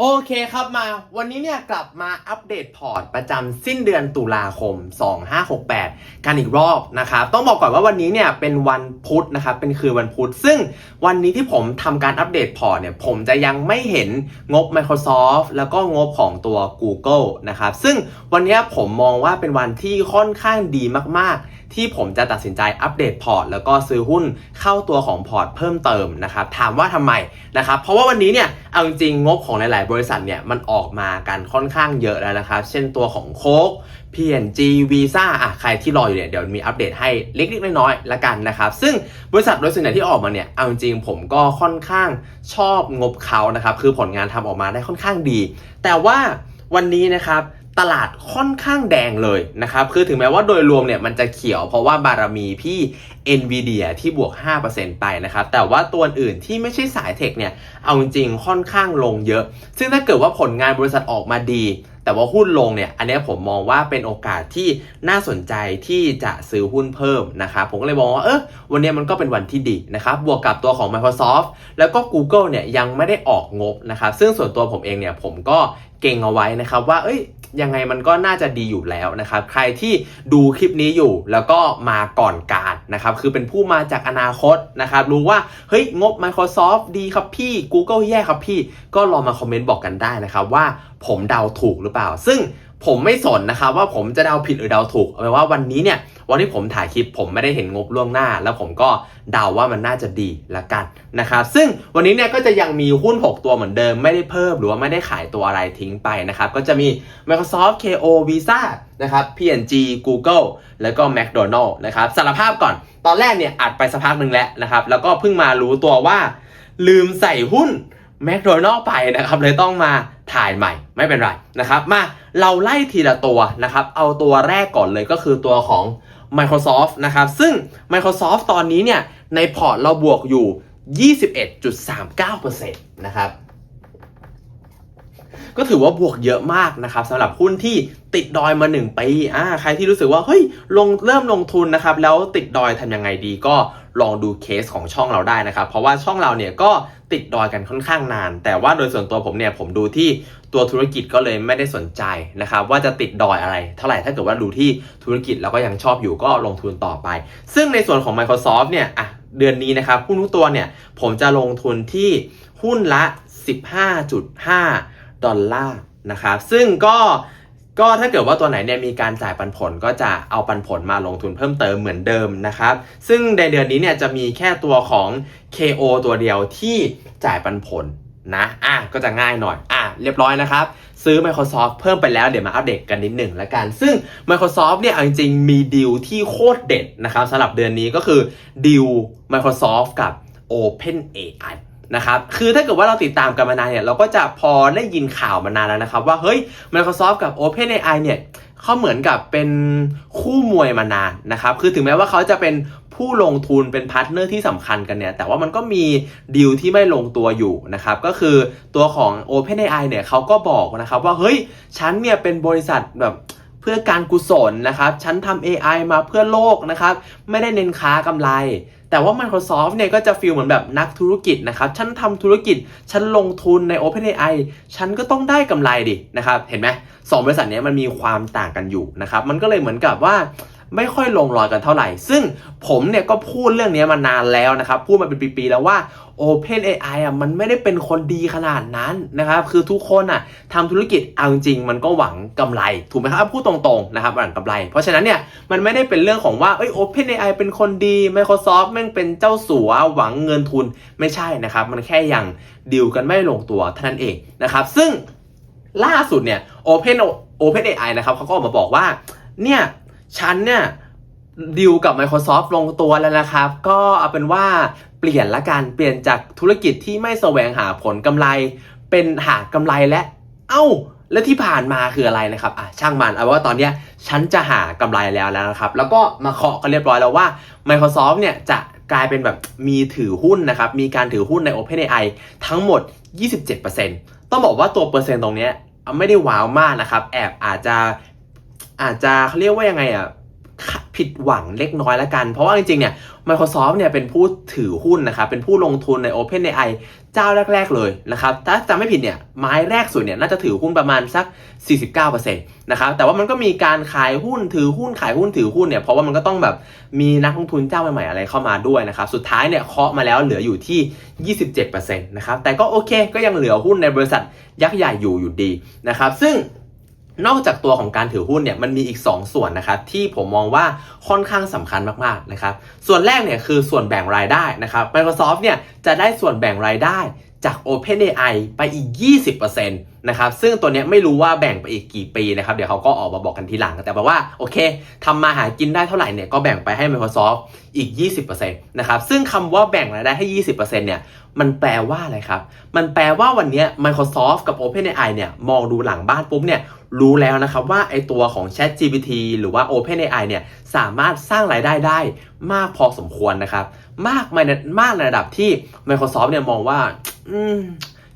โอเคครับมา วันนี้เนี่ยกลับมาอัปเดตพอร์ตประจำสิ้นเดือนตุลาคม 2568 กันอีกรอบนะครับ ต้องบอกก่อนว่าวันนี้เนี่ยเป็นวันพุธนะครับ เป็นคืนวันพุธ ซึ่งวันนี้ที่ผมทำการอัปเดตพอร์ตเนี่ย ผมจะยังไม่เห็นงบ Microsoft แล้วก็งบของตัว Google นะครับ ซึ่งวันนี้ผมมองว่าเป็นวันที่ค่อนข้างดีมาก ๆที่ผมจะตัดสินใจอัปเดตพอร์ต แล้วก็ซื้อหุ้นเข้าตัวของพอร์ตเพิ่มเติมนะครับ ถามว่าทำไมนะครับ เพราะว่าวันนี้เนี่ยเอาจริงงบของหลาย ๆ บริษัทเนี่ยมันออกมากันค่อนข้างเยอะแล้วนะครับ เช่นตัวของโค้ก P&G Visa อะใครที่รออยู่เนี่ยเดี๋ยวมีอัปเดตให้เล็ก ๆ น้อยๆละกันนะครับ ซึ่งบริษัทโดยส่วนใหญ่ที่ออกมาเนี่ยเอาจริงผมก็ค่อนข้างชอบงบเขานะครับ คือผลงานทำออกมาได้ค่อนข้างดี แต่ว่าวันนี้นะครับ ตลาดค่อนข้างแดงเลยนะครับ คือถึงแม้ว่าโดยรวมเนี่ยมันจะเขียวเพราะว่าบารมีพี่ NVIDIA ที่บวก 5%ไปนะครับ แต่ว่าตัวอื่นที่ไม่ใช่สายเทคเนี่ย เอาจริงๆค่อนข้างลงเยอะ ซึ่งถ้าเกิดว่าผลงานบริษัทออกมาดี แต่ว่าหุ้นลงเนี่ย อันนี้ผมมองว่าเป็นโอกาสที่น่าสนใจที่จะซื้อหุ้นเพิ่มนะครับ ผมก็เลยมองว่า เออวันเนี้ยมันก็เป็นวันที่ดีนะครับ บวกกับตัวของ Microsoft แล้วก็ Google เนี่ยยังไม่ได้ออกงบนะครับ ซึ่งส่วนตัวผมเองเนี่ยผมก็ เก่งเอาไว้นะครับว่าเอ้ยยังไงมันก็น่าจะดีอยู่แล้วนะครับ ใครที่ดูคลิปนี้อยู่แล้วก็มาก่อนการนะครับ คือเป็นผู้มาจากอนาคตนะครับ รู้ว่า เฮ้ย งบ Microsoft ดีครับพี่ Google แย่ครับพี่ ก็ลองมาคอมเมนต์บอกกันได้นะครับ ว่าผมเดาถูกหรือเปล่า ซึ่ง ผมไม่สนนะครับว่าผมจะเดาผิดหรือเดาถูกเอาเป็นว่าวันนี้เนี่ยวันที่ผมถ่ายคลิปผมไม่ได้เห็นงบล่วงหน้า แล้วผมก็เดาว่ามันน่าจะดีละกันนะครับซึ่งวันนี้เนี่ยก็จะยังมีหุ้น 6 ตัวเหมือนเดิม ไม่ได้เพิ่มหรือว่าไม่ได้ขายตัวอะไรทิ้งไปนะครับก็จะมี Microsoft KO Visa นะครับ P&G Google แล้วก็ McDonald นะครับสารภาพก่อนตอนแรกเนี่ยอัดไปสักพักหนึ่งแล้วนะครับแล้วก็เพิ่งมารู้ตัวว่าลืมใส่หุ้น McDonald ไปนะครับเลยต้องมาถ่ายใหม่ไม่เป็นไรนะครับ มาเราไล่ทีละตัวนะครับ เอาตัวแรกก่อนเลยก็คือตัวของ Microsoft นะครับ ซึ่ง Microsoft ตอนนี้เนี่ย ในพอร์ตเราบวกอยู่ 21.39%นะครับ ก็ถือว่าบวกเยอะมากนะครับสำหรับหุ้นที่ติดดอยมา 1 ปีอ่าใครที่รู้สึกว่า เฮ้ย ลงเริ่มลงทุนนะครับ แล้วติดดอยทำยังไงดีก็ลองดูเคสของช่องเราได้นะครับ เพราะว่าช่องเราเนี่ยก็ ติดดอยกันค่อนข้างนาน แต่ว่าโดยส่วนตัวผมเนี่ยผมดูที่ตัวธุรกิจก็เลยไม่ได้สนใจนะครับว่าจะติดดอยอะไร เท่าไหร่ถ้าเกิดว่าดูที่ธุรกิจแล้วก็ยังชอบอยู่ก็ลงทุนต่อไป ซึ่งในส่วนของ Microsoft เนี่ยอะเดือนนี้นะครับหุ้นทุกตัวเนี่ยผมจะลงทุนที่หุ้นละ 15.5 ดอลลาร์นะครับซึ่งก็ ก็ถ้าเกิดว่าตัวไหนเนี่ยมีการจ่ายปันผลก็จะเอาปันผลมาลงทุนเพิ่มเติมเหมือนเดิมนะครับ ซึ่งในเดือนนี้เนี่ยจะมีแค่ตัวของ KO ตัวเดียวที่จ่ายปันผลนะ อะ ก็จะง่ายหน่อย อะ เรียบร้อยนะครับ ซื้อ Microsoft เพิ่มไปแล้ว เดี๋ยวมาอัปเดตกันนิดหนึ่งละกัน ซึ่ง Microsoft เนี่ย เอาจริงๆ มีดีลที่โคตรเด็ดนะครับสำหรับเดือนนี้ก็คือดีล Microsoft กับ OpenAI นะครับคือถ้าเกิดว่าเราติดตามกันมานานเนี่ยเราก็จะพอได้ยินข่าวมานานแล้วนะครับ ว่าเฮ้ย Microsoft กับ OpenAI เนี่ยเขาเหมือนกับเป็นคู่มวยมานานนะครับคือถึงแม้ว่าเขาจะเป็นผู้ลงทุนเป็นพาร์ทเนอร์ที่สำคัญกันเนี่ยแต่ว่ามันก็มีดีลที่ไม่ลงตัวอยู่นะครับก็คือตัวของ OpenAI เนี่ยเขาก็บอกนะครับว่าเฮ้ยฉันเนี่ยเป็นบริษัทแบบเพื่อการกุศลนะครับ ฉันทำ AI มาเพื่อโลกนะครับ ไม่ได้เน้นค้ากำไร แต่ว่า Microsoft เนี่ยก็จะฟีลเหมือนแบบนักธุรกิจนะครับ ฉันทำธุรกิจ ฉันลงทุนใน OpenAI ฉันก็ต้องได้กำไรดินะครับ เห็นไหมสองบริษัทนี้มันมีความต่างกันอยู่นะครับ มันก็เลยเหมือนกับว่า ไม่ค่อยลงรอยกันเท่าไหร่ ซึ่งผมเนี่ยก็พูดเรื่องนี้มานานแล้วนะครับ พูดมาเป็นปีๆแล้วว่า Open AI อะมันไม่ได้เป็นคนดีขนาดนั้นนะครับ คือทุกคนอะทำธุรกิจเอาจริงๆมันก็หวังกำไร ถูกไหมครับพูดตรงๆนะครับหวังกำไร เพราะฉะนั้นเนี่ยมันไม่ได้เป็นเรื่องของว่าเอ้ย Open AI เป็นคนดี Microsoft แม่งเป็นเจ้าสัวหวังเงินทุนไม่ใช่นะครับ มันแค่ยังดีลกันไม่ลงตัวเท่านั้นเองนะครับ ซึ่งล่าสุดเนี่ย Open Open AI นะครับเขาก็ออกมาบอกว่าเนี่ย ฉันเนี่ยดีลกับ Microsoft ลงตัวแล้วนะครับ ก็เอาเป็นว่าเปลี่ยนละกันเปลี่ยนจากธุรกิจที่ไม่แสวงหาผลกำไร เป็นหากำไรและเอ้า แล้วที่ผ่านมาคืออะไรนะครับอะช่างมันเอาว่าตอนเนี้ยฉันจะหากำไรแล้วแล้วนะครับ แล้วก็มาเคาะกันเรียบร้อยแล้วว่า Microsoft เนี่ยจะกลายเป็นแบบมีถือหุ้นนะครับ มีการถือหุ้นใน OpenAI ทั้งหมด 27%ต้องบอกว่าตัวเปอร์เซ็นต์ตรงเนี้ยไม่ได้ว้าวมากนะครับ แอบอาจจะ อาจจะเขาเรียกว่ายังไงอะผิดหวังเล็กน้อยละกัน เพราะว่าจริงๆเนี่ย Microsoft เนี่ยเป็นผู้ถือหุ้นนะครับ เป็นผู้ลงทุนใน OpenAI เจ้าแรก ๆ เลยนะครับ ถ้าจำไม่ผิดเนี่ย ไม้แรกสุดเนี่ยน่าจะถือหุ้นประมาณสัก 49%นะครับ แต่ว่ามันก็มีการขายหุ้นถือหุ้นขายหุ้นถือหุ้นเนี่ย เพราะว่ามันก็ต้องแบบมีนักลงทุนเจ้าใหม่ๆอะไรเข้ามาด้วยนะครับ สุดท้ายเนี่ยเคาะมาแล้วเหลืออยู่ที่ 27%นะครับ แต่ก็โอเค ก็ยังเหลือหุ้นในบริษัทยักษ์ใหญ่อยู่อยู่ดีนะครับ ซึ่ง นอกจากตัวของการถือหุ้นเนี่ยมันมีอีก 2 ส่วนนะครับที่ผมมองว่าค่อนข้างสำคัญมากๆนะครับส่วนแรกเนี่ยคือส่วนแบ่งรายได้นะครับ Microsoft เนี่ยจะได้ส่วนแบ่งรายได้ จาก OpenAI ไปอีก 20%นะครับซึ่งตัวนี้ไม่รู้ว่าแบ่งไปอีกกี่ปีนะครับเดี๋ยวเขาก็ออกมาบอกกันทีหลัง แต่แบบว่าโอเคทำมาหากินได้เท่าไหร่เนี่ยก็แบ่งไปให้ Microsoft อีก 20%นะครับซึ่งคำว่าแบ่งรายได้ให้ 20%เนี่ยมันแปลว่าอะไรครับ มันแปลว่าวันนี้ Microsoft กับ OpenAI เนี่ยมองดูหลังบ้านปุ๊บเนี่ยรู้แล้วนะครับว่าไอตัวของ ChatGPT หรือว่า OpenAI เนี่ยสามารถสร้างรายได้ได้มากพอสมควรนะครับ มากในมากในระดับที่ Microsoft เนี่ยมองว่า อืม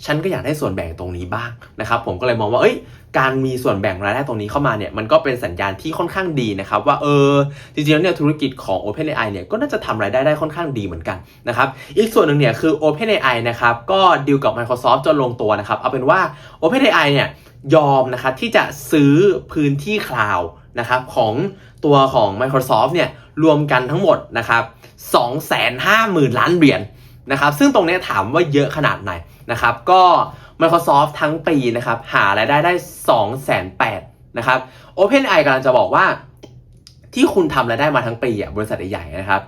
ฉันก็อยากได้ส่วนแบ่งตรงนี้บ้างนะครับ ผมก็เลยมองว่า เอ้ย การมีส่วนแบ่งรายได้ตรงนี้เข้ามาเนี่ย มันก็เป็นสัญญาณที่ค่อนข้างดีนะครับ ว่า เออ จริงๆแล้วเนี่ยธุรกิจของ OpenAI เนี่ย ก็น่าจะทำรายได้ได้ค่อนข้างดีเหมือนกันนะครับ อีกส่วนหนึ่งเนี่ยคือ OpenAI นะครับ ก็ดีลกับ Microsoft จนลงตัวนะครับ เอาเป็นว่า OpenAI เนี่ย ยอมนะครับที่จะซื้อพื้นที่คลาวด์ นะครับของตัวของ Microsoft เนี่ยรวมกันทั้งหมดนะครับ250,000 ล้านเหรียญนะครับซึ่งตรงนี้ถามว่าเยอะขนาดไหนนะครับก็ Microsoft ทั้งปีนะครับหารายได้ได้2 8 0 0 0นะครับ OpenAI กำลังจะบอกว่าที่คุณทำรายได้มาทั้งปีอะบริษัทใหญ่ๆนะครับ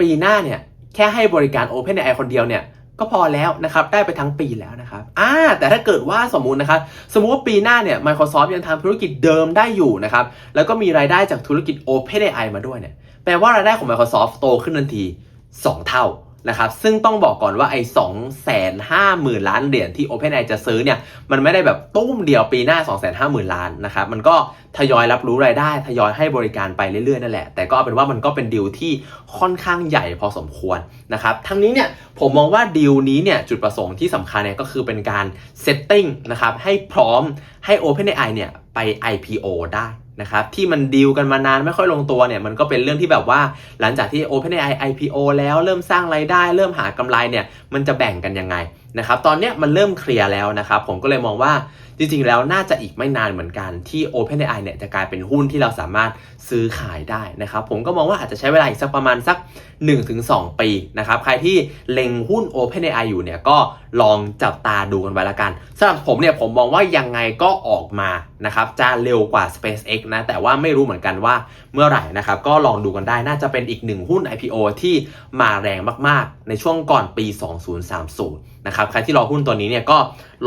ปีหน้าเนี่ยแค่ให้บริการ OpenAI คนเดียวเนี่ย ก็พอแล้วนะครับ ได้ไปทั้งปีแล้วนะครับอ่าแต่ถ้าเกิดว่าสมมุตินะครับ สมมุติว่าปีหน้าเนี่ย Microsoft ยังทำธุรกิจเดิมได้อยู่นะครับ แล้วก็มีรายได้จากธุรกิจ OpenAI มาด้วยเนี่ย แปลว่ารายได้ของ Microsoft โตขึ้นทันที 2 เท่า นะครับซึ่งต้องบอกก่อนว่าไอ้สองแสนห้าหมื่นล้านเหรียญที่ OpenAI จะซื้อเนี่ยมันไม่ได้แบบตุ้มเดียวปีหน้า 2 5 0 0 0 0 ล้านนะครับมันก็ทยอยรับรู้รายได้ทยอยให้บริการไปเรื่อยๆนั่นแหละ แต่ก็เอาเป็นว่ามันก็เป็นดีลที่ค่อนข้างใหญ่พอสมควรนะครับทั้งนี้เนี่ยผมมองว่าดีลนี้เนี่ยจุดประสงค์ที่สำคัญเนี่ยก็คือเป็นการเซตติ้งนะครับให้พร้อมให้ OpenAI เนี่ยไป IPO ได้ นะครับที่มันดีลกันมานานไม่ค่อยลงตัวเนี่ยมันก็เป็นเรื่องที่แบบว่าหลังจากที่ OpenAI IPO แล้วเริ่มสร้างรายได้ เริ่มหากำไรเนี่ยมันจะแบ่งกันยังไง นะครับตอนนี้มันเริ่มเคลียร์แล้วนะครับผมก็เลยมองว่าจริงๆ แล้วน่าจะอีกไม่นานเหมือนกันที่ OpenAI เนี่ยจะกลายเป็นหุ้นที่เราสามารถซื้อขายได้นะครับผมก็มองว่าอาจจะใช้เวลาอีกสักประมาณสัก 1-2 ปีนะครับใครที่เล็งหุ้น OpenAI อยู่เนี่ยก็ลองจับตาดูกันไว้ละกันสำหรับผมเนี่ยผมมองว่ายังไงก็ออกมานะครับจะเร็วกว่า SpaceX นะแต่ว่าไม่รู้เหมือนกันว่า เมื่อไหร่นะครับ ก็ลองดูกันได้น่าจะเป็นอีกหนึ่งหุ้น IPO ที่มาแรงมากๆ ในช่วงก่อนปี 2030 นะครับ ใครที่รอหุ้นตัวนี้เนี่ยก็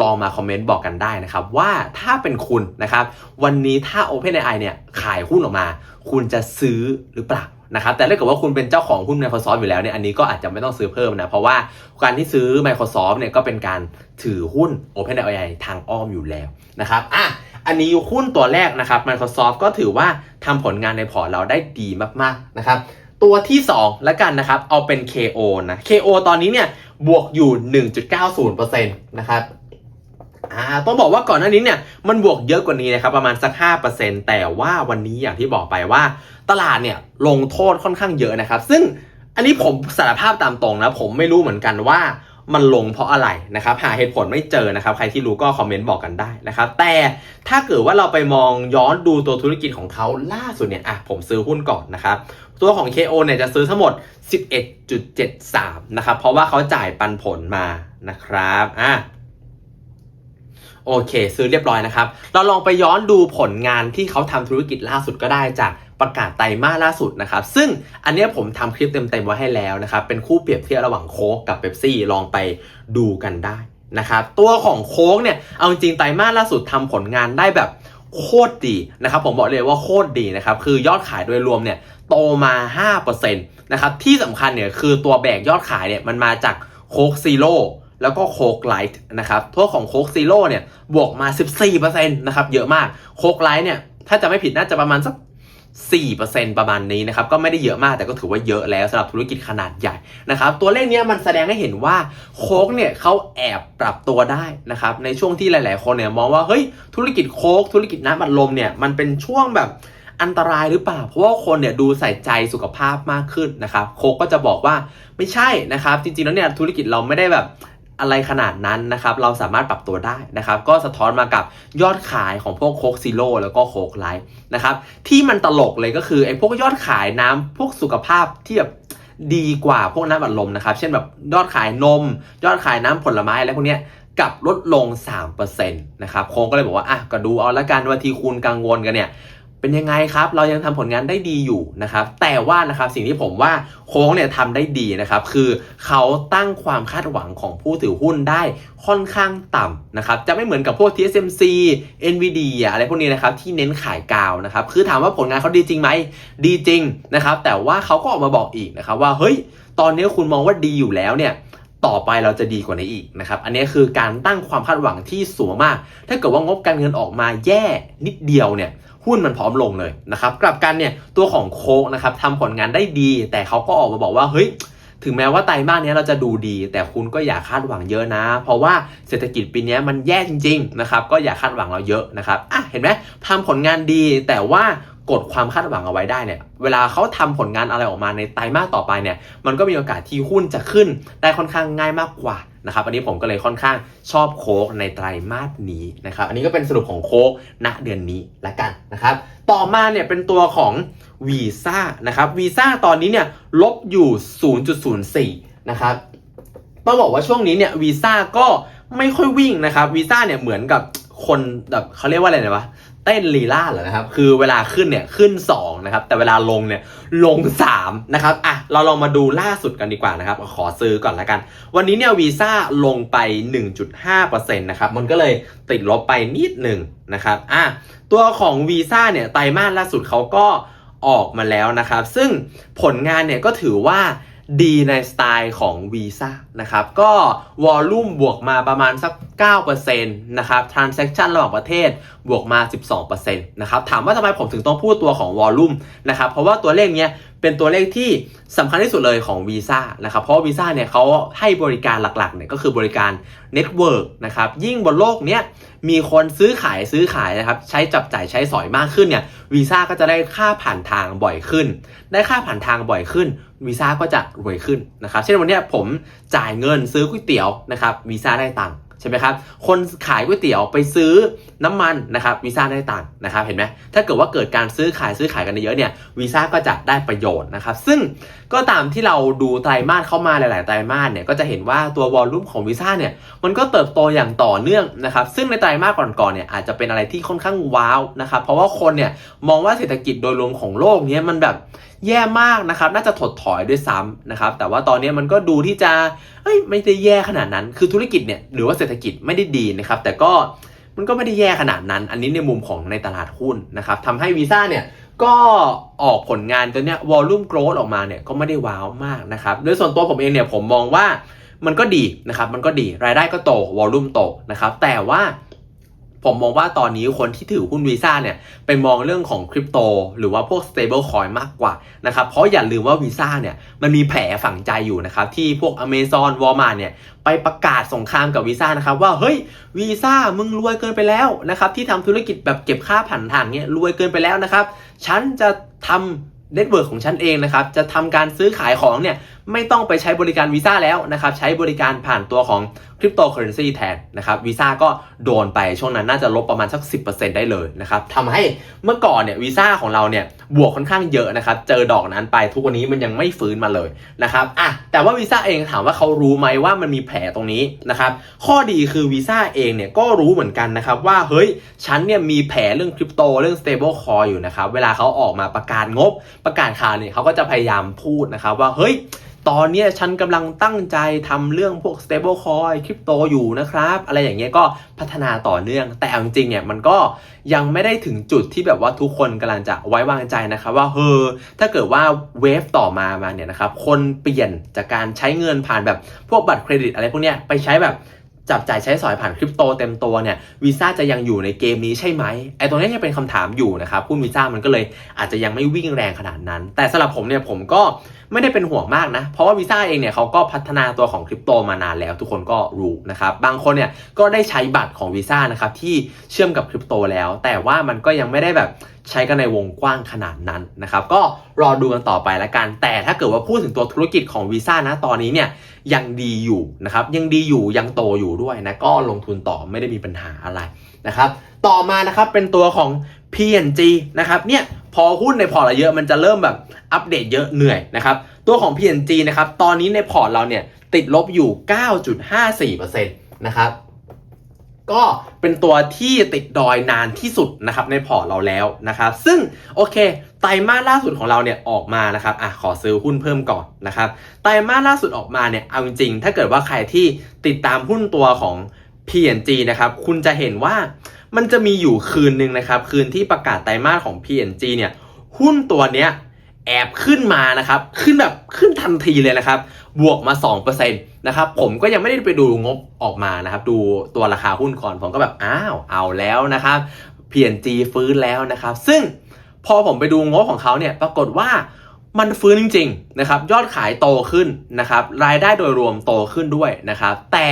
ลองมาคอมเมนต์บอกกันได้นะครับ ว่าถ้าเป็นคุณนะครับ วันนี้ถ้า OpenAI เนี่ยขายหุ้นออกมา คุณจะซื้อหรือเปล่านะครับแต่ถ้าเกิดว่าคุณเป็นเจ้าของหุ้น Microsoft อยู่แล้วเนี่ยอันนี้ก็อาจจะไม่ต้องซื้อเพิ่มนะ เพราะว่าการที่ซื้อ Microsoft เนี่ยก็เป็นการถือหุ้น OpenAI ทางอ้อมอยู่แล้วนะครับอะ อันนี้หุ้นตัวแรกนะครับ Microsoft ก็ถือว่าทำผลงานในพอร์ตเราได้ดีมากๆนะครับ ตัวที่2แล้วกันนะครับ เอาเป็น KO นะ KO ตอนนี้เนี่ยบวกอยู่ 1.90%นะครับต้องบอกว่าก่อนหน้านี้เนี่ยมันบวกเยอะกว่านี้นะครับประมาณสัก 5%แต่ว่าวันนี้อย่างที่บอกไปว่า ตลาดเนี่ยลงโทษค่อนข้างเยอะนะครับ ซึ่งอันนี้ผมสารภาพตามตรงนะ ผมไม่รู้เหมือนกันว่า มันลงเพราะอะไรนะครับ หาเหตุผลไม่เจอนะครับ ใครที่รู้ก็คอมเมนต์บอกกันได้นะครับ แต่ถ้าเกิดว่าเราไปมองย้อนดูตัวธุรกิจของเขาล่าสุดเนี่ยอะผมซื้อหุ้นก่อนนะครับ ตัวของ KO เนี่ยจะซื้อทั้งหมด 11.73 นะครับ เพราะว่าเขาจ่ายปันผลมานะครับอะโอเค ซื้อเรียบร้อยนะครับ เราลองไปย้อนดูผลงานที่เขาทำธุรกิจล่าสุดก็ได้จาก ประกาศไตรมาสล่าสุดนะครับ ซึ่งอันนี้ผมทำคลิปเต็มๆไว้ให้แล้วนะครับ เป็นคู่เปรียบเทียบระหว่างโค้กกับเบปซี่ลองไปดูกันได้นะครับ ตัวของโค้กเนี่ย เอาจริงไตรมาสล่าสุดทำผลงานได้แบบโคตรดีนะครับผมบอกเลยว่าโคตรดีนะครับ คือยอดขายโดยรวมเนี่ยโตมา 5%นะครับที่สำคัญเนี่ยคือตัวแบกยอดขายเนี่ยมันมาจากโค้กซีโร่แล้วก็โคกไลท์นะครับทั่วของโคกซีโร่เนี่ยบวกมา 14%นะครับ เยอะมาก โคกไลท์เนี่ย ถ้าจะไม่ผิดน่าจะประมาณสัก 4%ประมาณนี้นะครับก็ไม่ได้เยอะมากแต่ก็ถือว่าเยอะแล้วสำหรับธุรกิจขนาดใหญ่นะครับตัวเลขเนี้ยมันแสดงให้เห็นว่าโค้กเนี่ยเขาแอบปรับตัวได้นะครับในช่วงที่หลาย ๆ คนเนี่ยมองว่าเฮ้ยธุรกิจโค้กธุรกิจน้ำอัดลมเนี่ยมันเป็นช่วงแบบอันตรายหรือเปล่า เพราะว่าคนเนี่ยดูใส่ใจสุขภาพมากขึ้นนะครับโคกก็จะบอกว่าไม่ใช่นะครับ จริงๆแล้วเนี่ยธุรกิจเราไม่ได้แบบ อะไรขนาดนั้นนะครับ เราสามารถปรับตัวได้นะครับ ก็สะท้อนมากับยอดขายของพวกโคกซีโร่แล้วก็โคกไลท์นะครับ ที่มันตลกเลยก็คือไอ้พวกยอดขายน้ำพวกสุขภาพที่แบบดีกว่าพวกน้ำอัดลมนะครับ เช่นแบบยอดขายนม ยอดขายน้ำผลไม้อะไรพวกเนี้ยกับลดลง 3%นะครับ โค้งก็เลยบอกว่า อะ ก็ดูเอาละกันว่าที่คุณกังวลกันเนี่ย เป็นยังไงครับ เรายังทำผลงานได้ดีอยู่นะครับ แต่ว่านะครับสิ่งที่ผมว่าโค้งเนี่ยทำได้ดีนะครับ คือเขาตั้งความคาดหวังของผู้ถือหุ้นได้ค่อนข้างต่ำนะครับ จะไม่เหมือนกับพวก TSMC NVIDIA อะไรพวกนี้นะครับ ที่เน้นขายกาวนะครับ คือถามว่าผลงานเขาดีจริงไหม ดีจริงนะครับ แต่ว่าเขาก็ออกมาบอกอีกนะครับ ว่าเฮ้ย ตอนนี้คุณมองว่าดีอยู่แล้วเนี่ยต่อไปเราจะดีกว่านี้อีกนะครับ อันนี้คือการตั้งความคาดหวังที่สูงมาก ถ้าเกิดว่างบการเงินออกมาแย่นิดเดียวเนี่ย หุ้นมันพร้อมลงเลยนะครับกลับกันเนี่ยตัวของโคกนะครับทำผลงานได้ดี แต่เขาก็ออกมาบอกว่าเฮ้ยถึงแม้ว่าไตรมาสเนี้ยเราจะดูดี แต่คุณก็อย่าคาดหวังเยอะนะ เพราะว่าเศรษฐกิจปีนี้มันแย่จริงๆนะครับก็อย่าคาดหวังเราเยอะนะครับอะเห็นไหมทำผลงานดีแต่ว่ากดความคาดหวังเอาไว้ได้เนี่ยเวลาเขาทำผลงานอะไรออกมาในไตรมาสต่อไปเนี่ยมันก็มีโอกาสที่หุ้นจะขึ้นได้ค่อนข้างง่ายมากกว่า นะครับอันนี้ผมก็เลยค่อนข้างชอบโค้กในไตรมาสนี้นะครับอันนี้ก็เป็นสรุปของโค้กณเดือนนี้ละกันนะครับต่อมาเนี่ยเป็นตัวของวีซ่านะครับวีซ่าตอนนี้เนี่ยลบอยู่ 0.04 นะครับต้องบอกว่าช่วงนี้เนี่ยวีซ่าก็ไม่ค่อยวิ่งนะครับวีซ่าเนี่ยเหมือนกับคนแบบเขาเรียกว่าอะไรนะวะ ต้นลีลาเหรอนะครับ คือเวลาขึ้นเนี่ยขึ้น2นะครับ แต่เวลาลงเนี่ยลง3นะครับ อะ เราลองมาดูล่าสุดกันดีกว่านะครับ ขอซื้อก่อนละกัน วันนี้เนี่ยวีซ่าลงไป 1.5%นะครับ มันก็เลยติดลบไปนิดหนึ่งนะครับ อะ ตัวของวีซ่าเนี่ยไตรมาสล่าสุดเขาก็ออกมาแล้วนะครับ ซึ่งผลงานเนี่ยก็ถือว่า ดีในสไตล์ของวีซ่านะครับ ก็วอลลุ่มบวกมาประมาณสัก 9%นะครับ transaction ระหว่างประเทศบวกมา 12%นะครับ ถามว่าทำไมผมถึงต้องพูดตัวของวอลลุ่มนะครับ เพราะว่าตัวเลขเนี้ย เป็นตัวเลขที่สำคัญที่สุดเลยของวีซ่านะครับ เพราะวีซ่าเนี่ยเขาให้บริการหลักๆเนี่ยก็คือบริการเน็ตเวิร์กนะครับ ยิ่งบนโลกเนี้ยมีคนซื้อขายซื้อขายนะครับ ใช้จับจ่ายใช้สอยมากขึ้นเนี่ยวีซ่าก็จะได้ค่าผ่านทางบ่อยขึ้น ได้ค่าผ่านทางบ่อยขึ้นวีซ่าก็จะรวยขึ้นนะครับ เช่นวันนี้ผมจ่ายเงินซื้อก๋วยเตี๋ยวนะครับวีซ่าได้ตังค์ ใช่ไหมครับ คนขายก๋วยเตี๋ยวไปซื้อน้ำมันนะครับวีซ่าได้ตังค์นะครับเห็นไหมถ้าเกิดว่าเกิดการซื้อขายซื้อขายกันเยอะเนี่ยวีซ่าก็จะได้ประโยชน์นะครับ ซึ่งก็ตามที่เราดูไตรมาสเข้ามาหลาย ๆ ไตรมาสเนี่ยก็จะเห็นว่าตัววอลลุ่มของวีซ่าเนี่ยมันก็เติบโตอย่างต่อเนื่องนะครับ ซึ่งในไตรมาสก่อน ๆ เนี่ยอาจจะเป็นอะไรที่ค่อนข้างว้าวนะครับ เพราะว่าคนเนี่ยมองว่าเศรษฐกิจโดยรวมของโลกนี้มันแบบ แย่มากนะครับ น่าจะถดถอยด้วยซ้ำนะครับ แต่ว่าตอนนี้มันก็ดูที่จะเอ้ยไม่ได้แย่ขนาดนั้น คือธุรกิจเนี่ยหรือว่าเศรษฐกิจไม่ได้ดีนะครับ แต่ก็มันก็ไม่ได้แย่ขนาดนั้น อันนี้ในมุมของในตลาดหุ้นนะครับทำให้วีซ่าเนี่ยก็ออกผลงานตัวเนี้ยวอลลุ่มโกรดออกมาเนี่ยก็ไม่ได้ว้าวมากนะครับโดยส่วนตัวผมเองเนี่ยผมมองว่ามันก็ดีนะครับ มันก็ดีรายได้ก็โตวอลลุ่มโตนะครับ แต่ว่า ผมมองว่าตอนนี้คนที่ถือหุ้นวีซ่าเนี่ยไปมองเรื่องของคริปโตหรือว่าพวก stable coin มากกว่านะครับ เพราะอย่าลืมว่าวีซ่าเนี่ยมันมีแผลฝังใจอยู่นะครับ ที่พวก Amazon Walmart เนี่ยไปประกาศสงครามกับวีซ่านะครับ ว่าเฮ้ยวีซ่ามึงรวยเกินไปแล้วนะครับที่ทำธุรกิจแบบเก็บค่าผ่านทางเนี่ยรวยเกินไปแล้วนะครับ ฉันจะทำเน็ตเวิร์กของฉันเองนะครับ จะทำการซื้อขายของเนี่ย ไม่ต้องไปใช้บริการวีซ่าแล้วนะครับใช้บริการผ่านตัวของคริปโตเคอเรนซีแทนนะครับวีซ่าก็โดนไปช่วงนั้นน่าจะลบประมาณสัก 10%ได้เลยนะครับทำให้เมื่อก่อนเนี่ยวีซ่าของเราเนี่ยบวกค่อนข้างเยอะนะครับเจอดอกนั้นไปทุกวันนี้มันยังไม่ฟื้นมาเลยนะครับอะแต่ว่าวีซ่าเองถามว่าเขารู้ไหมว่ามันมีแผลตรงนี้นะครับข้อดีคือวีซ่าเองเนี่ยก็รู้เหมือนกันนะครับว่าเฮ้ยฉันเนี่ยมีแผลเรื่องคริปโตเรื่อง stable coin อยู่นะครับเวลาเขาออกมาประกาศงบประกาศข่าวเนี่ยเขาก็จะพยายามพูดนะครับว่าเฮ้ยตอนนี้ฉันกำลังตั้งใจทำเรื่องพวก stable coin คริปโตอยู่นะครับ อะไรอย่างเงี้ยก็พัฒนาต่อเนื่อง แต่เอาจริงเนี่ยมันก็ยังไม่ได้ถึงจุดที่แบบว่าทุกคนกำลังจะไว้วางใจนะครับว่าเฮ้อถ้าเกิดว่าเวฟต่อมามาเนี่ยนะครับคนเปลี่ยนจากการใช้เงินผ่านแบบพวกบัตรเครดิตอะไรพวกเนี้ยไปใช้แบบจับจ่ายใช้สอยผ่านคริปโตเต็มตัวเนี่ยวีซ่าจะยังอยู่ในเกมนี้ใช่ไหมไอ้ตรงนี้ยังเป็นคำถามอยู่นะครับหุ้นวีซ่ามันก็เลยอาจจะยังไม่วิ่งแรงขนาดนั้น แต่สำหรับผมเนี่ยผมก็ ไม่ได้เป็นห่วงมากนะ เพราะว่าวีซ่าเองเนี่ยเขาก็พัฒนาตัวของคริปโตมานานแล้ว ทุกคนก็รู้นะครับ บางคนเนี่ยก็ได้ใช้บัตรของวีซ่านะครับที่เชื่อมกับคริปโตแล้ว แต่ว่ามันก็ยังไม่ได้แบบใช้กันในวงกว้างขนาดนั้นนะครับ ก็รอดูกันต่อไปละกัน แต่ถ้าเกิดว่าพูดถึงตัวธุรกิจของวีซ่านะตอนนี้เนี่ยยังดีอยู่นะครับ ยังดีอยู่ยังโตอยู่ด้วยนะ ก็ลงทุนต่อไม่ได้มีปัญหาอะไรนะครับ ต่อมานะครับเป็นตัวของ PNG นะครับเนี่ยพอหุ้นในพอร์ตเราเยอะมันจะเริ่มแบบอัปเดตเยอะเหนื่อยนะครับตัวของ PNG นะครับตอนนี้ในพอร์ตเราเนี่ยติดลบอยู่ 9.54%นะครับก็เป็นตัวที่ติดดอยนานที่สุดนะครับในพอร์ตเราแล้วนะครับซึ่งโอเค ไตรมาสล่าสุดของเราเนี่ยออกมานะครับอะขอซื้อหุ้นเพิ่มก่อนนะครับไตรมาสล่าสุดออกมาเนี่ยเอาจริงๆ ถ้าเกิดว่าใครที่ติดตามหุ้นตัวของ PNG นะครับคุณจะเห็นว่ามันจะมีอยู่คืนหนึ่งนะครับ คืนที่ประกาศไตรมาสของ PNG เนี่ยหุ้นตัวเนี้ยแอบขึ้นมานะครับ ขึ้นแบบขึ้นทันทีเลยนะครับ บวกมา 2%นะครับ ผมก็ยังไม่ได้ไปดูงบออกมานะครับ ดูตัวราคาหุ้นก่อน ผมก็แบบ อ้าว เอาแล้วนะครับ PNG ฟื้นแล้วนะครับ ซึ่งพอผมไปดูงบของเขาเนี่ย ปรากฏว่ามันฟื้นจริง ๆ นะครับ ยอดขายโตขึ้นนะครับ รายได้โดยรวมโตขึ้นด้วยนะครับ แต่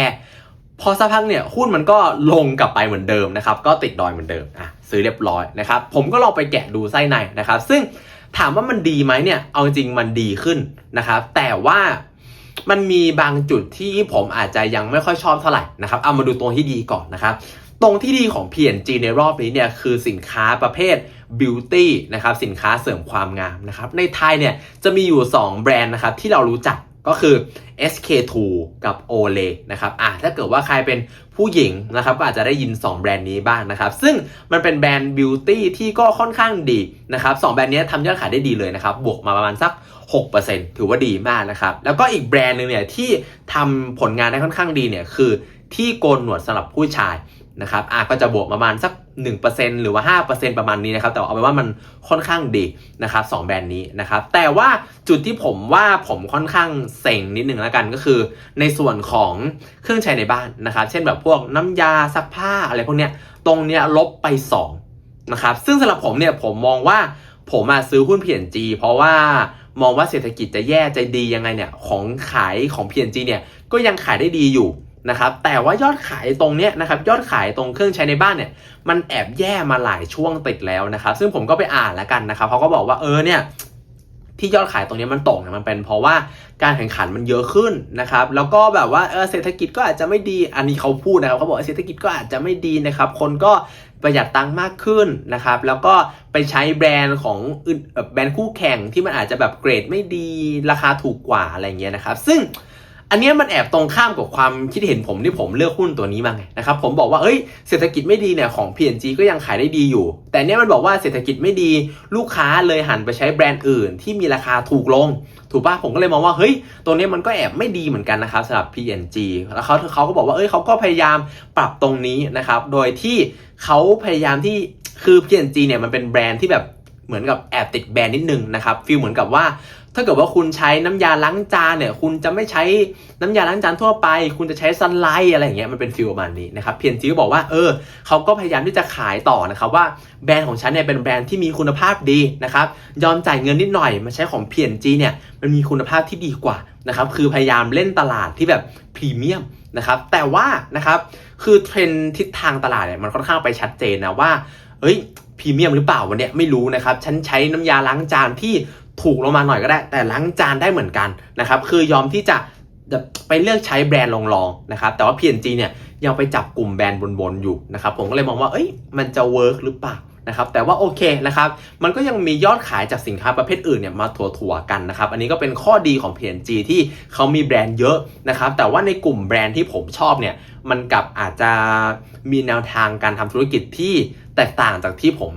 พอสักพักเนี่ยหุ้นมันก็ลงกลับไปเหมือนเดิมนะครับ ก็ติดดอยเหมือนเดิมอะซื้อเรียบร้อยนะครับ ผมก็ลองไปแกะดูไส้ในนะครับ ซึ่งถามว่ามันดีไหมเนี่ย เอาจริงมันดีขึ้นนะครับ แต่ว่ามันมีบางจุดที่ผมอาจจะยังไม่ค่อยชอบเท่าไหร่นะครับ เอามาดูตรงที่ดีก่อนนะครับ ตรงที่ดีของ P&G ในรอบนี้เนี่ยคือสินค้าประเภท beauty นะครับ สินค้าเสริมความงามนะครับ ในไทยเนี่ยจะมีอยู่ 2 แบรนด์นะครับที่เรารู้จัก ก็คือ SK2 กับ Olay นะครับอะถ้าเกิดว่าใครเป็นผู้หญิงนะครับก็อาจจะได้ยิน 2 แบรนด์นี้บ้างนะครับ ซึ่งมันเป็นแบรนด์ beauty ที่ก็ค่อนข้างดีนะครับสองแบรนด์นี้ทำยอดขายได้ดีเลยนะครับ บวกมาประมาณสัก 6%ถือว่าดีมากนะครับ แล้วก็อีกแบรนด์หนึ่งเนี่ยที่ทำผลงานได้ค่อนข้างดีเนี่ยคือที่โกนหนวดสำหรับผู้ชาย นะครับอะก็จะบวกประมาณสัก 1%หรือว่า 5%ประมาณนี้นะครับ แต่เอาไปว่ามันค่อนข้างดีนะครับสองแบรนด์นี้นะครับ แต่ว่าจุดที่ผมว่าผมค่อนข้างเซ็งนิดนึงแล้วกันก็คือ ในส่วนของเครื่องใช้ในบ้านนะครับ เช่นแบบพวกน้ำยาซักผ้าอะไรพวกเนี้ย ตรงเนี้ยลบไป2นะครับ ซึ่งสำหรับผมเนี่ยผมมองว่าผมมาซื้อหุ้น P&G เพราะว่ามองว่าเศรษฐกิจจะแย่จะดียังไงเนี่ยของขายของ P&G เนี่ยก็ยังขายได้ดีอยู่ นะครับแต่ว่ายอดขายตรงเนี้ยนะครับยอดขายตรงเครื่องใช้ในบ้านเนี่ยมันแอบแย่มาหลายช่วงติดแล้วนะครับ ซึ่งผมก็ไปอ่านแล้วกันนะครับเขาก็บอกว่าเออเนี่ยที่ยอดขายตรงนี้มันตกเนี่ยมันเป็นเพราะว่าการแข่งขันมันเยอะขึ้นนะครับ แล้วก็แบบว่าเออเศรษฐกิจก็อาจจะไม่ดีอันนี้เขาพูดนะครับเขาบอกว่าเศรษฐกิจก็อาจจะไม่ดีนะครับ คนก็ประหยัดตังค์มากขึ้นนะครับ แล้วก็ไปใช้แบรนด์ของแบรนด์คู่แข่งที่มันอาจจะแบบเกรดไม่ดีราคาถูกกว่าอะไรเงี้ยนะครับ ซึ่ง อันนี้มันแอบตรงข้ามกับความคิดเห็นผมที่ผมเลือกหุ้นตัวนี้มาไงนะครับผมบอกว่าเอ้ยเศรษฐกิจไม่ดีเนี่ยของ P&G ก็ยังขายได้ดีอยู่ แต่เนี้ยมันบอกว่าเศรษฐกิจไม่ดีลูกค้าเลยหันไปใช้แบรนด์อื่น ที่มีราคาถูกลง ถูกป่ะผมก็เลยมองว่าเฮ้ยตัวนี้มันก็แอบไม่ดีเหมือนกันนะครับสำหรับ P&G แล้วเขาเขาก็บอกว่าเอ้ยเขาก็พยายามปรับตรงนี้นะครับโดยที่เขาพยายามที่คือ P&G เนี่ยมันเป็นแบรนด์ที่แบบเหมือนกับแอบติดแบรนด์นิดนึงนะครับฟีลเหมือนกับว่า ถ้าเกิดว่าคุณใช้น้ำยาล้างจานเนี่ย คุณจะไม่ใช้น้ำยาล้างจานทั่วไป คุณจะใช้ซันไลท์อะไรอย่างเงี้ยมันเป็นฟิลประมาณนี้นะครับเพียนจีก็บอกว่าเออเขาก็พยายามที่จะขายต่อนะครับว่าแบรนด์ของฉันเนี่ยเป็นแบรนด์ที่มีคุณภาพดีนะครับยอมจ่ายเงินนิดหน่อยมาใช้ของเพียนจีเนี่ยมันมีคุณภาพที่ดีกว่านะครับคือพยายามเล่นตลาดที่แบบพรีเมียมนะครับแต่ว่านะครับคือเทรนทิศทางตลาดเนี่ยมันค่อนข้างไปชัดเจนนะว่าเอ้ยพรีเมียมหรือเปล่าวันเนี้ยไม่รู้นะครับ ฉันใช้น้ำยาล้างจานที่ ถูกลงมาหน่อยก็ได้ แต่ล้างจานได้เหมือนกันนะครับคือยอมที่จะไปเลือกใช้แบรนด์ลองๆนะครับแต่ว่า P&G เนี่ยยังไปจับกลุ่มแบรนด์บนๆอยู่นะครับผมก็เลยมองว่าเอ้ยมันจะเวิร์กหรือเปล่านะครับแต่ว่าโอเคนะครับมันก็ยังมียอดขายจากสินค้าประเภทอื่นเนี่ยมาถั่วๆกันนะครับอันนี้ก็เป็นข้อดีของ P&G ที่เขามีแบรนด์เยอะนะครับแต่ว่าในกลุ่มแบรนด์ที่ผมชอบเนี่ยมันกับอาจจะมีแนวทางการทำธุรกิจที่ แตกต่างจากที่ผม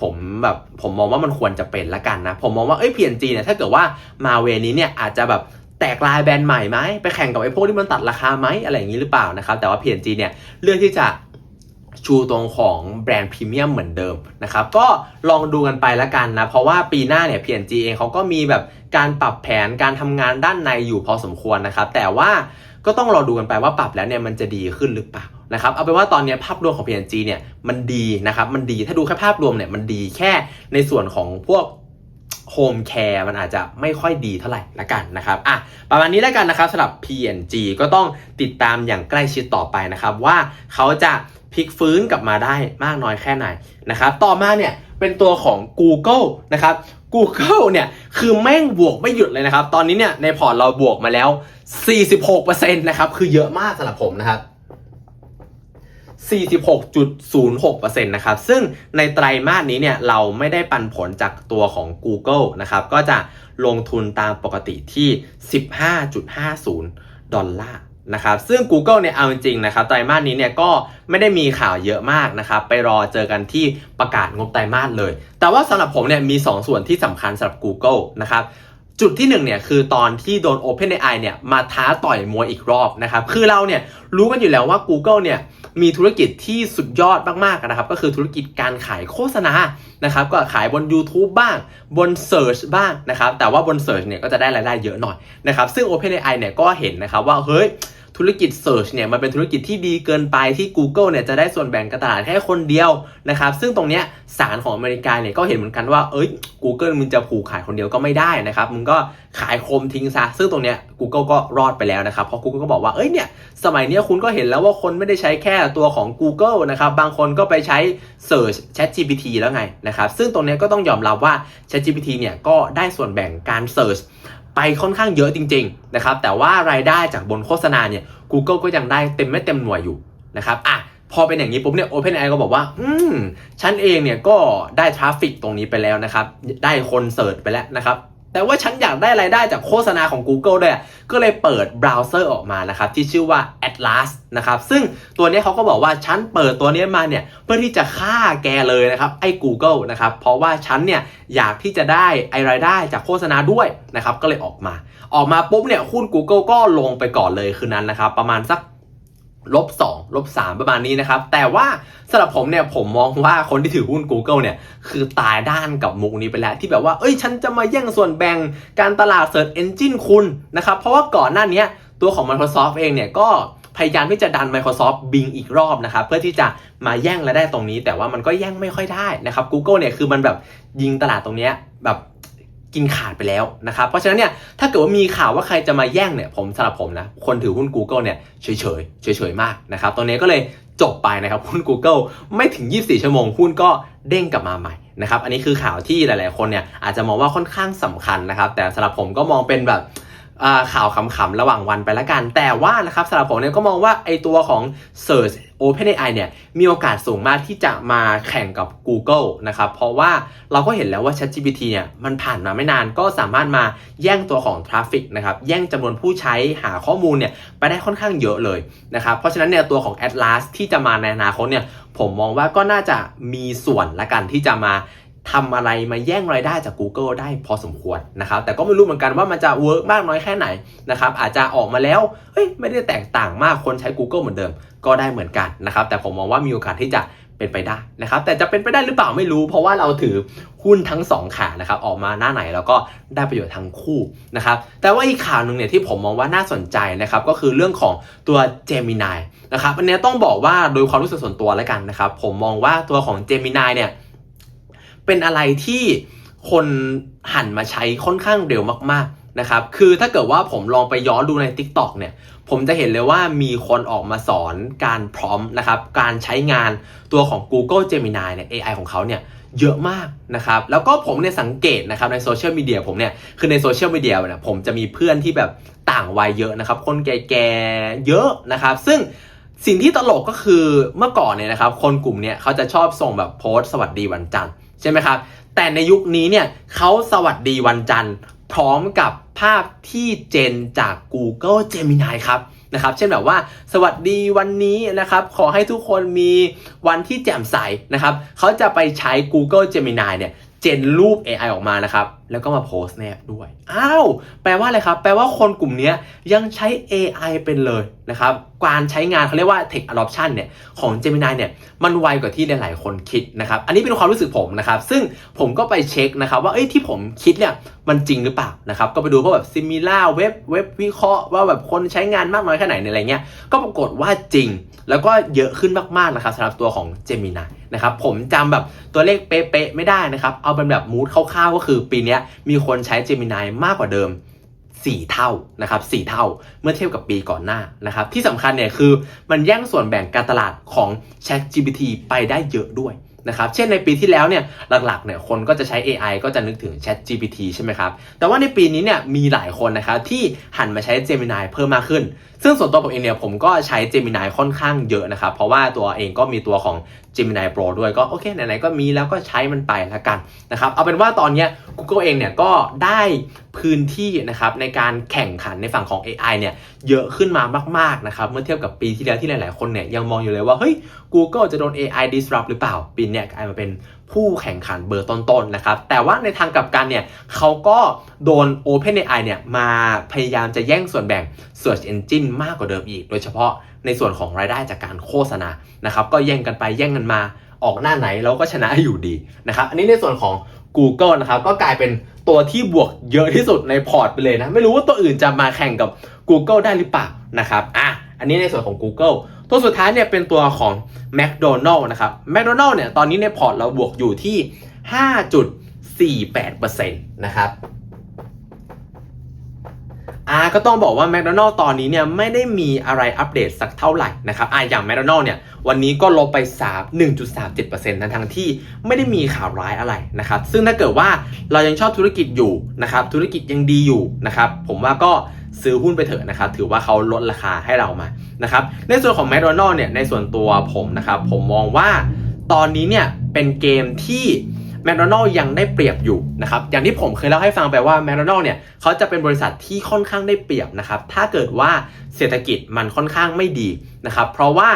ผมแบบผมมองว่ามันควรจะเป็นละกันนะ ผมมองว่าเอ้ย P&G เนี่ยถ้าเกิดว่ามาเวนี้เนี่ยอาจจะแบบแตกลายแบรนด์ใหม่ไหมไปแข่งกับไอ้พวกที่มันตัดราคาไหมอะไรอย่างนี้หรือเปล่านะครับ แต่ว่า P&G เนี่ยเลือกที่จะชูตรงของแบรนด์พรีเมียมเหมือนเดิมนะครับ ก็ลองดูกันไปละกันนะ เพราะว่าปีหน้าเนี่ย P&G เองเขาก็มีแบบการปรับแผนการทำงานด้านในอยู่พอสมควรนะครับ แต่ว่าก็ต้องรอดูกันไปว่าปรับแล้วเนี่ยมันจะดีขึ้นหรือเปล่า นะครับเอาเป็นว่าตอนนี้ภาพรวมของ P&G เนี่ยมันดีนะครับมันดีถ้าดูแค่ภาพรวมเนี่ยมันดีแค่ในส่วนของพวก Home Care มันอาจจะไม่ค่อยดีเท่าไหร่ละกันนะครับอะประมาณนี้แล้วกันนะครับสำหรับ P&G ก็ต้องติดตามอย่างใกล้ชิดต่อไปนะครับ ว่าเขาจะพลิกฟื้นกลับมาได้มากน้อยแค่ไหนนะครับต่อมาเนี่ยเป็นตัวของ Google นะครับ Google เนี่ยคือแม่งบวกไม่หยุดเลยนะครับ ตอนนี้เนี่ยในพอร์ตเราบวกมาแล้ว 46%นะครับคือเยอะมากสำหรับผมนะครับ 46.06%นะครับ ซึ่งในไตรมาสนี้เนี่ยเราไม่ได้ปันผลจากตัวของ Google นะครับ ก็จะลงทุนตามปกติที่ 15.50 ดอลลาร์นะครับ ซึ่ง Google เนี่ยเอาจริงๆนะครับ ไตรมาสนี้เนี่ยก็ไม่ได้มีข่าวเยอะมากนะครับ ไปรอเจอกันที่ประกาศงบไตรมาสเลย แต่ว่าสำหรับผมเนี่ยมี 2 ส่วนที่สำคัญสำหรับ Google นะครับ จุดที่1เนี่ยคือตอนที่โดน OpenAI เนี่ยมาท้าต่อยมวยอีกรอบนะครับคือเราเนี่ยรู้กันอยู่แล้วว่า Google เนี่ยมีธุรกิจที่สุดยอดมากๆนะครับก็คือธุรกิจการขายโฆษณานะครับก็ขายบน YouTube บ้างบน Search บ้างนะครับแต่ว่าบน Search เนี่ยก็จะได้รายได้เยอะหน่อยนะครับซึ่ง OpenAI เนี่ยก็เห็นนะครับว่าเฮ้ย ธุรกิจ Search เนี่ยมันเป็นธุรกิจที่ดีเกินไปที่ Google เนี่ยจะได้ส่วนแบ่งการตลาดแค่คนเดียวนะครับซึ่งตรงเนี้ยศาลของอเมริกาเนี่ยก็เห็นเหมือนกันว่าเอ้ย Google มึงจะผูกขายคนเดียวก็ไม่ได้นะครับมึงก็ขายโคมทิ้งซะซึ่งตรงเนี้ย Google ก็รอดไปแล้วนะครับเพราะ Google ก็บอกว่าเอ้ยเนี่ยสมัยนี้คุณก็เห็นแล้วว่าคนไม่ได้ใช้แค่ตัวของ Google นะครับบางคนก็ไปใช้ Search ChatGPT แล้วไงนะครับซึ่งตรงเนี้ยก็ต้องยอมรับว่า ChatGPT เนี่ยก็ได้ส่วนแบ่งการ Search ไปค่อนข้างเยอะจริงๆนะครับแต่ว่ารายได้จากบนโฆษณาเนี่ย Google ก็ยังได้เต็มไม่เต็มหน่วยอยู่นะครับอะพอเป็นอย่างนี้ปุ๊บเนี่ย OpenAI ก็บอกว่า อืม ฉันเองเนี่ยก็ได้ทราฟฟิกตรงนี้ไปแล้วนะครับ ได้คนเสิร์ชไปแล้วนะครับ แต่ว่าฉันอยากได้รายได้จากโฆษณาของ Google ด้วย ก็เลยเปิดเบราว์เซอร์ออกมานะครับที่ชื่อว่า Atlas นะครับ ซึ่งตัวนี้เขาก็บอกว่าฉันเปิดตัวนี้มาเนี่ยเพื่อที่จะฆ่าแกเลยนะครับไอ้ Google นะครับ เพราะว่าฉันเนี่ยอยากที่จะได้ไอรายได้จากโฆษณาด้วยนะครับ ก็เลยออกมา ออกมาปุ๊บเนี่ยหุ้น Google ก็ลงไปก่อนเลยคืนนั้นนะครับ ประมาณสัก ลบ2ลบ3ประมาณนี้นะครับ แต่ว่าสำหรับผมเนี่ยผมมองว่าคนที่ถือหุ้น Google เนี่ย คือตายด้านกับมุกนี้ไปแล้ว ที่แบบว่า เอ้ย ฉันจะมาแย่งส่วนแบ่งการตลาด Search Engine คุณนะครับ เพราะว่าก่อนหน้านี้ตัวของ Microsoft เองเนี่ยก็พยายามที่จะดัน Microsoft Bing อีกรอบนะครับ เพื่อที่จะมาแย่งรายได้ตรงนี้ แต่ว่ามันก็แย่งไม่ค่อยได้นะครับ Google เนี่ยคือมันแบบยิงตลาดตรงเนี้ยแบบ กินขาดไปแล้วนะครับ เพราะฉะนั้นเนี่ยถ้าเกิดว่ามีข่าวว่าใครจะมาแย่งเนี่ยผมสำหรับผมนะ คนถือหุ้น Google เนี่ยเฉยเฉยเฉยๆมากนะครับตอนนี้ก็เลยจบไปนะครับหุ้น Google ไม่ถึง 24 ชั่วโมงหุ้นก็เด้งกลับมาใหม่นะครับอันนี้คือข่าวที่หลาย ๆ คนเนี่ยอาจจะมองว่าค่อนข้างสำคัญนะครับ แต่สำหรับผมก็มองเป็นแบบ ข่าวขำๆระหว่างวันไปแล้วกัน แต่ว่านะครับสำหรับผมเนี่ยก็มองว่าไอตัวของ Search OpenAI เนี่ยมีโอกาสสูงมากที่จะมาแข่งกับ Google นะครับเพราะว่าเราก็เห็นแล้วว่า ChatGPT เนี่ยมันผ่านมาไม่นานก็สามารถมาแย่งตัวของทราฟฟิกนะครับแย่งจำนวนผู้ใช้หาข้อมูลเนี่ยไปได้ค่อนข้างเยอะเลยนะครับเพราะฉะนั้นเนี่ยตัวของ Atlas ที่จะมาในอนาคตเนี่ยผมมองว่าก็น่าจะมีส่วนละกันที่จะมา ทำอะไรมาแย่งรายได้จาก Google ได้พอสมควรนะครับแต่ก็ไม่รู้เหมือนกันว่ามันจะเวิร์กมากน้อยแค่ไหนนะครับอาจจะออกมาแล้วเฮ้ยไม่ได้แตกต่างมากคนใช้ Google เหมือนเดิมก็ได้เหมือนกันนะครับแต่ผมมองว่ามีโอกาสที่จะเป็นไปได้นะครับแต่จะเป็นไปได้หรือเปล่าไม่รู้ เพราะว่าเราถือหุ้นทั้งสองขานะครับออกมาหน้าไหนแล้วก็ได้ประโยชน์ทั้งคู่นะครับแต่ว่าอีกข่าวหนึ่งเนี่ยที่ผมมองว่าน่าสนใจนะครับก็คือเรื่องของตัว Gemini นะครับอันนี้ต้องบอกว่าโดยความรู้สึกส่วนตัวแล้วกันนะครับผมมองว่าตัวของ Gemini เนี่ย เป็นอะไรที่คนหันมาใช้ค่อนข้างเร็วมากๆนะครับ คือถ้าเกิดว่าผมลองไปย้อนดูใน TikTok เนี่ย ผมจะเห็นเลยว่ามีคนออกมาสอนการพร้อมนะครับ การใช้งานตัวของ Google Gemini เนี่ย AI ของเขาเนี่ยเยอะมากนะครับ แล้วก็ผมเนี่ยสังเกตนะครับในโซเชียลมีเดียผมเนี่ย คือในโซเชียลมีเดียเนี่ยผมจะมีเพื่อนที่แบบต่างวัยเยอะนะครับ คนแก่ๆเยอะนะครับ ซึ่งสิ่งที่ตลกก็คือเมื่อก่อนเนี่ยนะครับ คนกลุ่มเนี่ยเขาจะชอบส่งแบบโพสต์สวัสดีวันจันทร์ ใช่ไหมครับ แต่ในยุคนี้เนี่ยเขาสวัสดีวันจันทร์ พร้อมกับภาพที่เจนจาก Google Gemini ครับนะครับ เช่นแบบว่าสวัสดีวันนี้นะครับ ขอให้ทุกคนมีวันที่แจ่มใสนะครับเขาจะไปใช้ Google Gemini เนี่ยเจนรูป AI ออกมานะครับ แล้วก็มาโพสแนบด้วย อ้าว แปลว่าอะไรครับ แปลว่าคนกลุ่มนี้ยยังใช้ AI เป็นเลย นะครับการใช้งานเขาเรียกว่า Tech Adoption เนี่ยของ Gemini เนี่ยมันไวกว่าที่หลายๆคนคิดนะครับอันนี้เป็นความรู้สึกผมนะครับซึ่งผมก็ไปเช็คนะครับว่าเอ้ยที่ผมคิดเนี่ยมันจริงหรือเปล่านะครับก็ไปดูพวกแบบ Similar เว็บเว็บวิเคราะห์ว่าแบบคนใช้งานมากน้อยแค่ไหนในอะไรเงี้ยก็ปรากฏว่าจริง แล้วก็เยอะขึ้นมากๆนะครับสำหรับตัวของ Gemini นะครับผมจำแบบตัวเลขเป๊ะๆไม่ได้นะครับเอาเป็นแบบมูดคร่าวๆก็คือปีนี้มีคนใช้ Gemini มากกว่าเดิม 4 เท่านะครับ4เท่าเมื่อเทียบกับปีก่อนหน้านะครับที่สำคัญเนี่ยคือมันแย่งส่วนแบ่งการตลาดของ Chat GPT ไปได้เยอะด้วยนะครับเช่นในปีที่แล้วเนี่ยหลักๆเนี่ยคนก็จะใช้ AI ก็จะนึกถึง Chat GPT ใช่ไหมครับ แต่ว่าในปีนี้เนี่ยมีหลายคนนะครับที่หันมาใช้ Gemini เพิ่มมากขึ้น ซึ่งส่วนตัวผมเองเนี่ยผมก็ใช้ Gemini ค่อนข้างเยอะนะครับ เพราะว่าตัวเองก็มีตัวของ Gemini Pro ด้วยก็โอเคไหนๆก็มีแล้วก็ใช้มันไปล้วกันนะครับเอาเป็นว่าตอนนี้ Google เองเนี่ยก็ได้พื้นที่นะครับในการแข่งขันในฝั่งของ AI เนี่ยเยอะขึ้นมามากๆนะครับเมื่อเทียบกับปีที่แล้วที่หลายๆคนเนี่ยยังมองอยู่เลยว่าเฮ้ย Google จะโดน AI disrupt หรือเปล่าปีนี้กลายมาเป็น ผู้แข่งขันเบอร์ต้นๆนะครับ แต่ว่าในทางกลับกันเนี่ยเขาก็โดน OpenAI เนี่ยมาพยายามจะแย่งส่วนแบ่ง Search Engine มากกว่าเดิมอีก โดยเฉพาะในส่วนของรายได้จากการโฆษณานะครับ ก็แย่งกันไปแย่งกันมาออกหน้าไหนเราก็ชนะอยู่ดีนะครับ อันนี้ในส่วนของ Google นะครับก็กลายเป็นตัวที่บวกเยอะที่สุดในพอร์ตไปเลยนะ ไม่รู้ว่าตัวอื่นจะมาแข่งกับ Google ได้หรือเปล่านะครับอะอันนี้ในส่วนของ Google ตัวสุดท้ายเนี่ยเป็นตัวของ McDonald นะครับ McDonald เนี่ยตอนนี้ในพอร์ตเราบวกอยู่ที่ 5.48%นะครับอาก็ต้องบอกว่า McDonald ตอนนี้เนี่ยไม่ได้มีอะไรอัปเดตสักเท่าไหร่นะครับอาอย่าง McDonald เนี่ยวันนี้ก็ลบไป3 1.37%นะทั้งที่ไม่ได้มีข่าวร้ายอะไรนะครับซึ่งถ้าเกิดว่าเรายังชอบธุรกิจอยู่นะครับธุรกิจยังดีอยู่นะครับผมว่าก็ ซื้อหุ้นไปเถอะนะครับ ถือว่าเขาลดราคาให้เรามานะครับ ในส่วนของ McDonald เนี่ย ในส่วนตัวผมนะครับ ผมมองว่าตอนนี้เนี่ยเป็นเกมที่แมคโดนัลยังได้เปรียบอยู่นะครับ อย่างที่ผมเคยเล่าให้ฟังไปว่าแมคโดนัลเนี่ยเขาจะเป็นบริษัทที่ค่อนข้างได้เปรียบนะครับ ถ้าเกิดว่าเศรษฐกิจมันค่อนข้างไม่ดีนะครับ เพราะว่า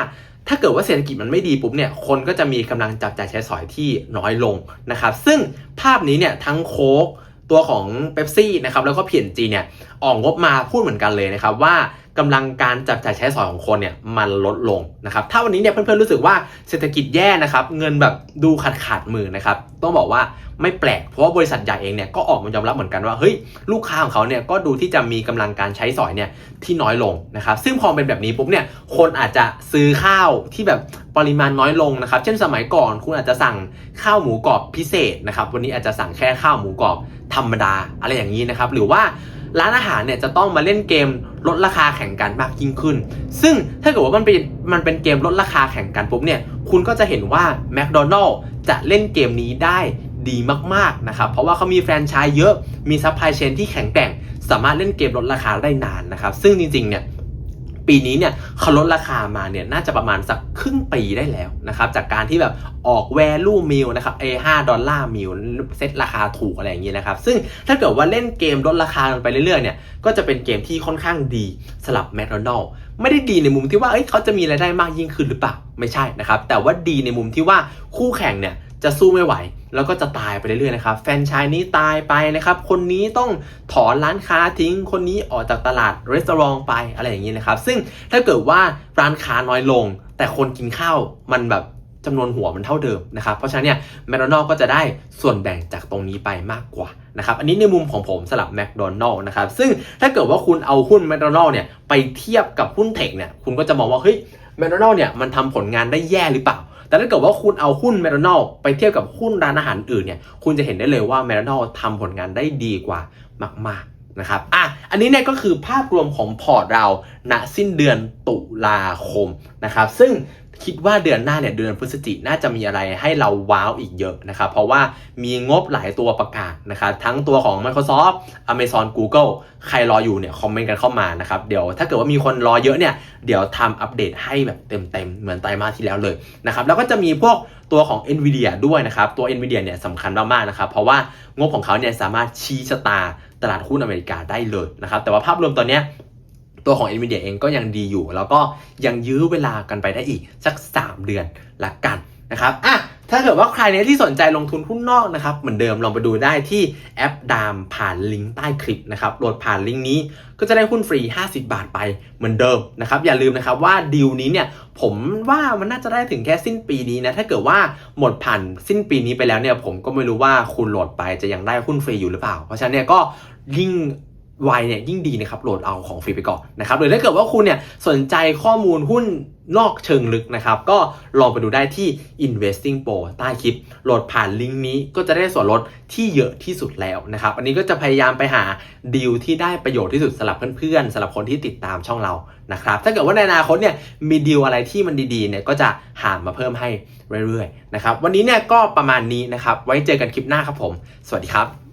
ถ้าเกิดว่าเศรษฐกิจมันไม่ดีปุ๊บเนี่ย คนก็จะมีกำลังจับจ่ายใช้สอยที่น้อยลงนะครับ ซึ่งภาพนี้เนี่ยทั้งโค้กตัวของเ e ปซี่นะครับแล้วก็เพียนจีเนี่ยออกงบมาพูดเหมือนกันเลยนะครับว่ากำลังการจับจ่ายใช้สอยของคนเนี่ยมันลดลงนะครับถ้าวันนี้เนี่ยเพื่อนๆรู้สึกว่าเศรษฐกิจแย่นะครับเงินแบบดูขาดขาดมือนะครับต้องบอกว่าไม่แปลกเพราะว่าบริษัทใหญ่เองเนี่ยก็ออกมายอมรับเหมือนกันว่าเฮ้ยลูกค้าของเขาเนี่ยก็ดูที่จะมีกำลังการใช้สอยเนี่ยที่น้อยลงนะครับซึ่งพอเป็นแบบนี้ปุ๊บเนี่ยคนอาจจะซื้อข้าวที่แบบปริมาณน้อยลงนะครับเช่นสมัยก่อนคุณอาจจะสั่งข้าวหมูกรอบพิเศษนะครับวันนี้อาจจะสั่งแค่ข้าวหมูกรอบธรรมดาอะไรอย่างนี้นะครับหรือว่า ร้านอาหารเนี่ยจะต้องมาเล่นเกมลดราคาแข่งกันมากยิ่งขึ้น ซึ่งถ้าเกิดว่ามันเป็นมันเป็นเกมลดราคาแข่งกันปุ๊บเนี่ย คุณก็จะเห็นว่าแมคโดนัลล์จะเล่นเกมนี้ได้ดีมากๆนะครับ เพราะว่าเขามีแฟรนไชส์เยอะ มีซัพพลายเชนที่แข็งแกร่ง สามารถเล่นเกมลดราคาได้นานนะครับ ซึ่งจริงๆเนี่ย ปีนี้เนี่ยเขาลดราคามาเนี่ยน่าจะประมาณสักครึ่งปีได้แล้วนะครับจากการที่แบบออก value meal นะครับเอ5ดอลลาร์มิลเซ็ตราคาถูกอะไรอย่างนี้ยนะครับ ซึ่งถ้าเกิดว่าเล่นเกมลดราคาไปเรื่อยๆเนี่ยก็จะเป็นเกมที่ค่อนข้างดีสำหรับ McDonald ไม่ได้ดีในมุมที่ว่าเอ้ยเขาจะมีรายได้มากยิ่งขึ้นหรือเปล่าไม่ใช่นะครับแต่ว่าดีในมุมที่ว่าคู่แข่งเนี่ยจะสู้ไม่ไหว แล้วก็จะตายไปเรื่อยๆนะครับแฟนชายนี้ตายไปนะครับ คนนี้ต้องถอนร้านค้าทิ้ง คนนี้ออกจากตลาดรีสอร์ทไปอะไรอย่างนี้นะครับ ซึ่งถ้าเกิดว่าร้านค้าน้อยลง แต่คนกินข้าวมันแบบจำนวนหัวมันเท่าเดิมนะครับ เพราะฉะนั้นเนี่ยแมคโดนัลก็จะได้ส่วนแบ่งจากตรงนี้ไปมากกว่านะครับอันนี้ในมุมของผมสำหรับแมคโดนัลนะครับซึ่งถ้าเกิดว่าคุณเอาหุ้นแมคโดนัลเนี่ยไปเทียบกับหุ้นเทคเนี่ยคุณก็จะมองว่าเฮ้ยแมคโดนัลเนี่ยมันทำผลงานได้แย่หรือเปล่า แต่ถ้าเกิดว่าคุณเอาหุ้นแมรนอลไปเทียบกับหุ้นร้านอาหารอื่นเนี่ย คุณจะเห็นได้เลยว่าแมรนอลทำผลงานได้ดีกว่ามากๆนะครับ อะ อันนี้เนี่ยก็คือภาพรวมของพอร์ตเราณสิ้นเดือนตุลาคมนะครับ ซึ่ง คิดว่าเดือนหน้าเนี่ยเดือนพฤศจิกน่าจะมีอะไรให้เราว้าวอีกเยอะนะครับ เพราะว่ามีงบหลายตัวประกาศนะครับทั้งตัวของ Microsoft Amazon Google ใครรออยู่เนี่ยคอมเมนต์กันเข้ามานะครับเดี๋ยวถ้าเกิดว่ามีคนรอเยอะเนี่ยเดี๋ยวทำอัปเดตให้แบบเต็มๆ เหมือนไตรมาสที่แล้วเลยนะครับแล้วก็จะมีพวกตัวของ NVIDIA ด้วยนะครับตัว NVIDIA เนี่ยสำคัญมากๆนะครับเพราะว่างบของเขาเนี่ยสามารถชี้ชะตาตลาดหุ้นอเมริกาได้เลยนะครับแต่ว่าภาพรวมตอนเนี้ย ตัวของ NVIDIA เองก็ยังดีอยู่ แล้วก็ยังยื้อเวลากันไปได้อีกสัก 3 เดือนละกันนะครับอะถ้าเกิดว่าใครเนี่ยที่สนใจลงทุนหุ้นนอกนะครับเหมือนเดิมลองไปดูได้ที่แอปดามผ่านลิงก์ใต้คลิปนะครับโหลดผ่านลิงก์นี้ก็จะได้หุ้นฟรี 50 บาทไปเหมือนเดิมนะครับอย่าลืมนะครับว่าดีลนี้เนี่ยผมว่ามันน่าจะได้ถึงแค่สิ้นปีนี้นะถ้าเกิดว่าหมดผ่านสิ้นปีนี้ไปแล้วเนี่ยผมก็ไม่รู้ว่าคุณโหลดไปจะยังได้หุ้นฟรีอยู่หรือเปล่า เพราะฉะนั้นเนี่ยก็ยิ่ง ไวเนี่ยยิ่งดีนะครับโหลดเอาของฟรีไปก่อนนะครับหรือถ้าเกิดว่าคุณเนี่ยสนใจข้อมูลหุ้นนอกเชิงลึกนะครับ ก็ลองไปดูได้ที่ investing pro ใต้คลิป โหลดผ่านลิงก์นี้ก็จะได้ส่วนลดที่เยอะที่สุดแล้วนะครับ อันนี้ก็จะพยายามไปหาดีลที่ได้ประโยชน์ที่สุดสำหรับเพื่อนๆสำหรับคนที่ติดตามช่องเรานะครับ ถ้าเกิดว่าในอนาคตเนี่ยมีดีลอะไรที่มันดีๆเนี่ยก็จะหามาเพิ่มให้เรื่อยๆนะครับ วันนี้เนี่ยก็ประมาณนี้นะครับ ไว้เจอกันคลิปหน้าครับผม สวัสดีครับ